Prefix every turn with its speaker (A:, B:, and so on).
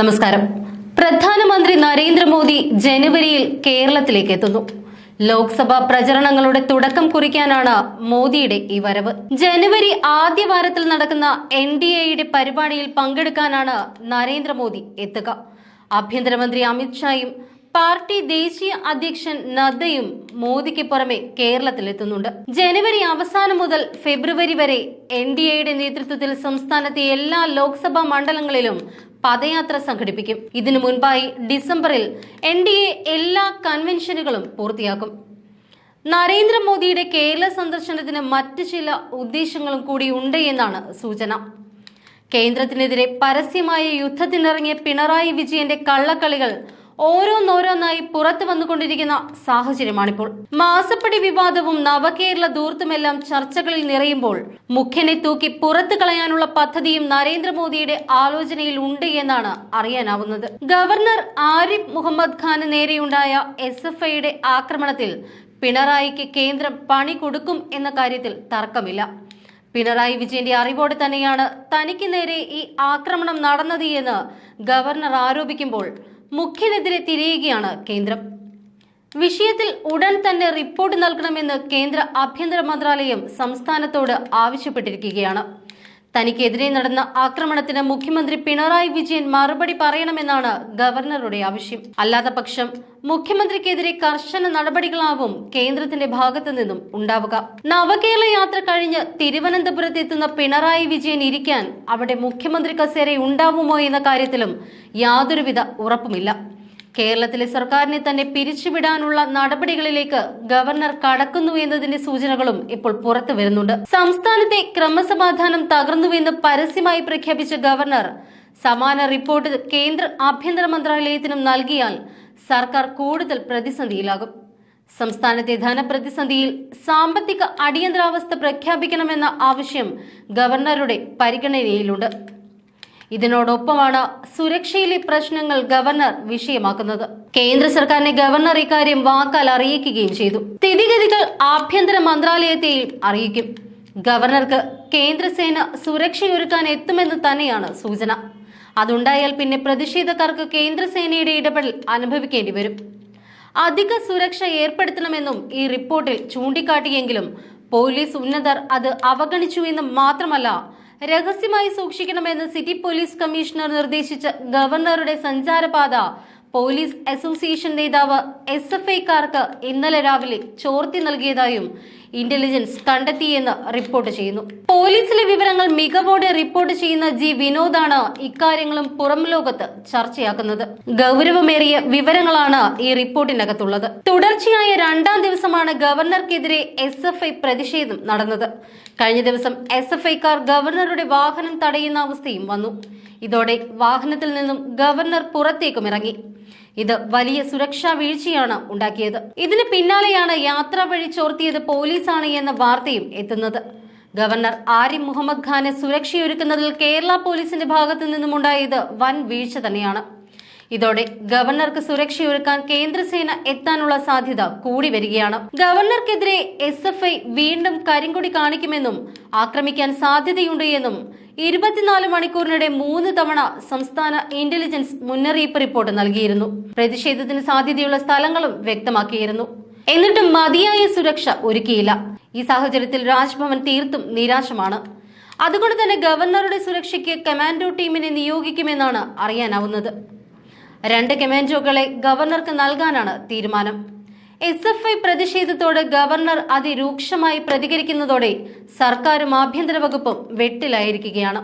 A: നമസ്കാരം. പ്രധാനമന്ത്രി നരേന്ദ്രമോദി ജനുവരിയിൽ കേരളത്തിലേക്ക് എത്തുന്നു. ലോക്സഭാ പ്രചരണങ്ങളുടെ തുടക്കം കുറിക്കാനാണ് മോദിയുടെ ഈ വരവ്. ജനുവരി ആദ്യ വാരത്തിൽ നടക്കുന്ന എൻ ഡി എയുടെ പരിപാടിയിൽ പങ്കെടുക്കാനാണ് നരേന്ദ്രമോദി എത്തുക. ആഭ്യന്തരമന്ത്രി അമിത്ഷായും പാർട്ടി ദേശീയ അധ്യക്ഷൻ നദ്ദയും മോദിക്ക് പുറമെ കേരളത്തിലെത്തുന്നുണ്ട്. ജനുവരി അവസാനം മുതൽ ഫെബ്രുവരി വരെ എൻ ഡി എയുടെ നേതൃത്വത്തിൽ സംസ്ഥാനത്തെ എല്ലാ ലോക്സഭാ മണ്ഡലങ്ങളിലും പദയാത്ര സംഘടിപ്പിക്കും. ഇതിനു മുൻപായി ഡിസംബറിൽ എൻ ഡി എ എല്ലാ കൺവെൻഷനുകളും പൂർത്തിയാക്കും. നരേന്ദ്രമോദിയുടെ കേരള സന്ദർശനത്തിന് മറ്റ് ചില ഉദ്ദേശങ്ങളും കൂടി ഉണ്ട് എന്നാണ് സൂചന. കേന്ദ്രത്തിനെതിരെ പരസ്യമായ യുദ്ധത്തിനിറങ്ങിയ പിണറായി വിജയന്റെ കള്ളക്കളികൾ ഓരോന്നോരോന്നായി പുറത്തു വന്നുകൊണ്ടിരിക്കുന്ന സാഹചര്യമാണിപ്പോൾ. മാസപ്പടി വിവാദവും നവകേരള ദൂർത്തുമെല്ലാം ചർച്ചകളിൽ നിറയുമ്പോൾ മുഖ്യനെ തൂക്കി പുറത്തു കളയാനുള്ള പദ്ധതിയും നരേന്ദ്രമോദിയുടെ ആലോചനയിൽ ഉണ്ട് എന്നാണ് അറിയാനാവുന്നത്. ഗവർണർ ആരിഫ് മുഹമ്മദ് ഖാന് നേരെയുണ്ടായ എസ് എഫ് ഐയുടെ ആക്രമണത്തിൽ പിണറായിക്ക് കേന്ദ്രം പണി കൊടുക്കും എന്ന കാര്യത്തിൽ തർക്കമില്ല. പിണറായി വിജയന്റെ അറിവോടെ തന്നെയാണ് തനിക്ക് നേരെ ഈ ആക്രമണം നടന്നത് എന്ന് ഗവർണർ ആരോപിക്കുമ്പോൾ മുഖ്യനെതിരെ തിരിയുകയാണ് കേന്ദ്രം. വിഷയത്തിൽ ഉടൻ തന്നെ റിപ്പോർട്ട് നൽകണമെന്ന് കേന്ദ്ര ആഭ്യന്തര മന്ത്രാലയം സംസ്ഥാനത്തോട് ആവശ്യപ്പെട്ടിരിക്കുകയാണ്. തനിക്കെതിരെ നടന്ന ആക്രമണത്തിന് മുഖ്യമന്ത്രി പിണറായി വിജയൻ മറുപടി പറയണമെന്നാണ് ഗവർണറുടെ ആവശ്യം. അല്ലാത്ത പക്ഷം മുഖ്യമന്ത്രിക്കെതിരെ കർശന നടപടികളാവും കേന്ദ്രത്തിന്റെ ഭാഗത്തു നിന്നും ഉണ്ടാവുക. നവകേരള യാത്ര കഴിഞ്ഞ് തിരുവനന്തപുരത്തെത്തുന്ന പിണറായി വിജയൻ ഇരിക്കാൻ അവിടെ മുഖ്യമന്ത്രി കസേര ഉണ്ടാവുമോ എന്ന കാര്യത്തിലും യാതൊരുവിധ ഉറപ്പുമില്ല. കേരളത്തിലെ സർക്കാരിനെ തന്നെ പിരിച്ചുവിടാനുള്ള നടപടികളിലേക്ക് ഗവർണർ കടക്കുന്നു എന്നതിന്റെ സൂചനകളും ഇപ്പോൾ പുറത്തു വരുന്നുണ്ട്. സംസ്ഥാനത്തെ ക്രമസമാധാനം തകർന്നുവെന്ന് പരസ്യമായി പ്രഖ്യാപിച്ച ഗവർണർ സമാന റിപ്പോർട്ട് കേന്ദ്ര ആഭ്യന്തര മന്ത്രാലയത്തിനും നൽകിയാൽ സർക്കാർ കൂടുതൽ പ്രതിസന്ധിയിലാകും. സംസ്ഥാനത്തെ ധനപ്രതിസന്ധിയിൽ സാമ്പത്തിക അടിയന്തരാവസ്ഥ പ്രഖ്യാപിക്കണമെന്ന ആവശ്യം ഗവർണറുടെ പരിഗണനയിലുണ്ട്. ഇതിനോടൊപ്പമാണ് സുരക്ഷയിലെ പ്രശ്നങ്ങൾ ഗവർണർ വിഷയമാക്കുന്നത്. കേന്ദ്ര സർക്കാരിനെ ഗവർണർ ഇക്കാര്യം വാക്കാൽ അറിയിക്കുകയും ചെയ്തു. സ്ഥിതിഗതികൾ ആഭ്യന്തര മന്ത്രാലയത്തെയും അറിയിക്കും. ഗവർണർക്ക് കേന്ദ്രസേന സുരക്ഷയൊരുക്കാൻ എത്തുമെന്ന് തന്നെയാണ് സൂചന. അതുണ്ടായാൽ പിന്നെ പ്രതിഷേധക്കാർക്ക് കേന്ദ്രസേനയുടെ ഇടപെടൽ അനുഭവിക്കേണ്ടി വരും. അധിക സുരക്ഷ ഏർപ്പെടുത്തണമെന്നും ഈ റിപ്പോർട്ടിൽ ചൂണ്ടിക്കാട്ടിയെങ്കിലും പോലീസ് ഉന്നതർ അത് അവഗണിച്ചുവെന്നും മാത്രമല്ല രഹസ്യമായി സൂക്ഷിക്കണമെന്ന് സിറ്റി പോലീസ് കമ്മീഷണർ നിർദ്ദേശിച്ച ഗവർണറുടെ സഞ്ചാരപാത. പോലീസ് അസോസിയേഷൻ നേതാവ് എസ് എഫ് ഐക്കാർക്ക് ഇന്നലെ രാവിലെ ചോർത്തി നൽകിയതായും ഇന്റലിജൻസ് കണ്ടെത്തിയെന്ന് റിപ്പോർട്ട് ചെയ്യുന്നു. പോലീസിലെ വിവരങ്ങൾ മികവോടെ റിപ്പോർട്ട് ചെയ്യുന്ന ജി വിനോദാണ് ഇക്കാര്യങ്ങളും പുറം ലോകത്ത് ചർച്ചയാക്കുന്നത്. ഗൗരവമേറിയ വിവരങ്ങളാണ് ഈ റിപ്പോർട്ടിനകത്തുള്ളത് തുടർച്ചയായ രണ്ടാം ദിവസമാണ് ഗവർണർക്കെതിരെ എസ് എഫ് ഐ പ്രതിഷേധം നടന്നത്. കഴിഞ്ഞ ദിവസം എസ് എഫ് ഐക്കാർ ഗവർണറുടെ വാഹനം തടയുന്ന അവസ്ഥയും വന്നു. ഇതോടെ വാഹനത്തിൽ നിന്നും ഗവർണർ പുറത്തേക്കും ഇറങ്ങി. ഇത് വലിയ സുരക്ഷാ വീഴ്ചയാണ് ഉണ്ടാക്കിയത്. ഇതിന് പിന്നാലെയാണ് യാത്ര വഴി ചോർത്തിയത് പോലീസാണ് എന്ന വാർത്തയും എത്തുന്നത്. ഗവർണർ ആരിഫ് മുഹമ്മദ് ഖാനെ സുരക്ഷയൊരുക്കുന്നതിൽ കേരള പോലീസിന്റെ ഭാഗത്തു നിന്നുമുണ്ടായത് വൻ വീഴ്ച തന്നെയാണ്. ഇതോടെ ഗവർണർക്ക് സുരക്ഷയൊരുക്കാൻ കേന്ദ്രസേന എത്താനുള്ള സാധ്യത കൂടി വരികയാണ്. ഗവർണർക്കെതിരെ എസ് വീണ്ടും കരിങ്കൊടി കാണിക്കുമെന്നും ആക്രമിക്കാൻ സാധ്യതയുണ്ട് എന്നും ഇരുപത്തിനാല് മണിക്കൂറിനിടെ മൂന്ന് തവണ സംസ്ഥാന ഇന്റലിജൻസ് മുന്നറിയിപ്പ് റിപ്പോർട്ട് നൽകിയിരുന്നു. പ്രതിഷേധത്തിന് സാധ്യതയുള്ള സ്ഥലങ്ങളും വ്യക്തമാക്കിയിരുന്നു. എന്നിട്ടും മതിയായ സുരക്ഷ ഒരുക്കിയില്ല. ഈ സാഹചര്യത്തിൽ രാജ്ഭവൻ തീർത്തും നിരാശമാണ്. അതുകൊണ്ട് തന്നെ ഗവർണറുടെ സുരക്ഷയ്ക്ക് കമാൻഡോ ടീമിനെ നിയോഗിക്കുമെന്നാണ് അറിയാനാവുന്നത്. രണ്ട് കമാൻഡോകളെ ഗവർണർക്ക് നൽകാനാണ് തീരുമാനം. എസ് എഫ് ഐ പ്രതിഷേധത്തോട് ഗവർണർ അതിരൂക്ഷമായി പ്രതികരിക്കുന്നതോടെ സർക്കാരും ആഭ്യന്തര വകുപ്പും വെട്ടിലായിരിക്കുകയാണ്.